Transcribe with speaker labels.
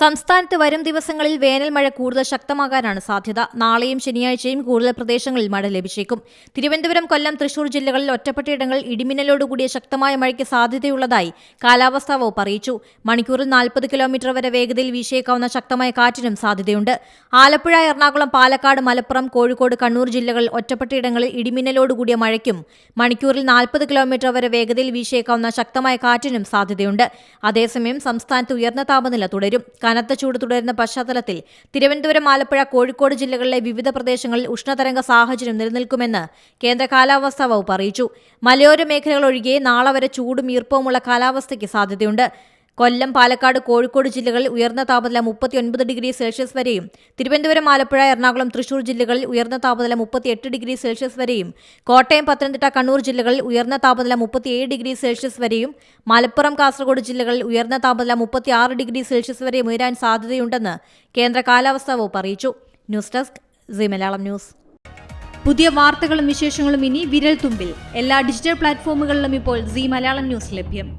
Speaker 1: സംസ്ഥാനത്ത് വരും ദിവസങ്ങളിൽ വേനൽ മഴ കൂടുതൽ ശക്തമാകാനാണ് സാധ്യത നാളെയും ശനിയാഴ്ചയും കൂടുതൽ പ്രദേശങ്ങളിൽ മഴ ലഭിച്ചേക്കും തിരുവനന്തപുരം കൊല്ലം തൃശൂർ ജില്ലകളിൽ ഒറ്റപ്പെട്ടയിടങ്ങളിൽ ഇടിമിന്നലോടുകൂടിയ ശക്തമായ മഴയ്ക്ക് സാധ്യതയുള്ളതായി കാലാവസ്ഥാ വകുപ്പ് അറിയിച്ചു മണിക്കൂറിൽ നാൽപ്പത് കിലോമീറ്റർ വരെ വേഗതയിൽ വീശിയേക്കാവുന്ന ശക്തമായ കാറ്റിനും സാധ്യതയുണ്ട് ആലപ്പുഴ എറണാകുളം പാലക്കാട് മലപ്പുറം കോഴിക്കോട് കണ്ണൂർ ജില്ലകളിൽ ഒറ്റപ്പെട്ടയിടങ്ങളിൽ ഇടിമിന്നലോടുകൂടിയ മഴയ്ക്കും മണിക്കൂറിൽ നാൽപ്പത് കിലോമീറ്റർ വരെ വേഗതയിൽ വീശിയേക്കാവുന്ന ശക്തമായ കാറ്റിനും സാധ്യതയുണ്ട് അതേസമയം സംസ്ഥാനത്ത് ഉയർന്ന താപനില തുടരും കനത്ത ചൂട് തുടരുന്ന പശ്ചാത്തലത്തിൽ തിരുവനന്തപുരം ആലപ്പുഴ കോഴിക്കോട് ജില്ലകളിലെ വിവിധ പ്രദേശങ്ങളിൽ ഉഷ്ണതരംഗ സാഹചര്യം നിലനിൽക്കുമെന്ന് കേന്ദ്ര കാലാവസ്ഥാ വകുപ്പ് അറിയിച്ചു മലയോര മേഖലകൾ ഒഴികെ നാളെ വരെ ചൂടും ഈർപ്പവുമുള്ള കാലാവസ്ഥയ്ക്ക് സാധ്യതയുണ്ട് കൊല്ലം പാലക്കാട് കോഴിക്കോട് ജില്ലകളിൽ ഉയർന്ന താപനില മുപ്പത്തിയൊൻപത് ഡിഗ്രി സെൽഷ്യസ് വരെയും തിരുവനന്തപുരം ആലപ്പുഴ എറണാകുളം തൃശൂർ ജില്ലകളിൽ ഉയർന്ന താപനില മുപ്പത്തിയെട്ട് ഡിഗ്രി സെൽഷ്യസ് വരെയും കോട്ടയം പത്തനംതിട്ട കണ്ണൂർ ജില്ലകളിൽ ഉയർന്ന താപനില മുപ്പത്തിയേഴ് ഡിഗ്രി സെൽഷ്യസ് വരെയും മലപ്പുറം കാസർഗോഡ് ജില്ലകളിൽ ഉയർന്ന താപനില മുപ്പത്തിയാറ് ഡിഗ്രി സെൽഷ്യസ് വരെയും ഉയരാൻ സാധ്യതയുണ്ടെന്ന് കേന്ദ്ര കാലാവസ്ഥാ വകുപ്പ് അറിയിച്ചു news desk C Malayalam news
Speaker 2: പുതിയ വാർത്തകളും വിശേഷങ്ങളും ഇനി വിരൽ തുമ്പിൽ എല്ലാ ഡിജിറ്റൽ പ്ലാറ്റ്ഫോമുകളിലും ഇപ്പോൾ സി മലയാളം ന്യൂസ് ലഭ്യം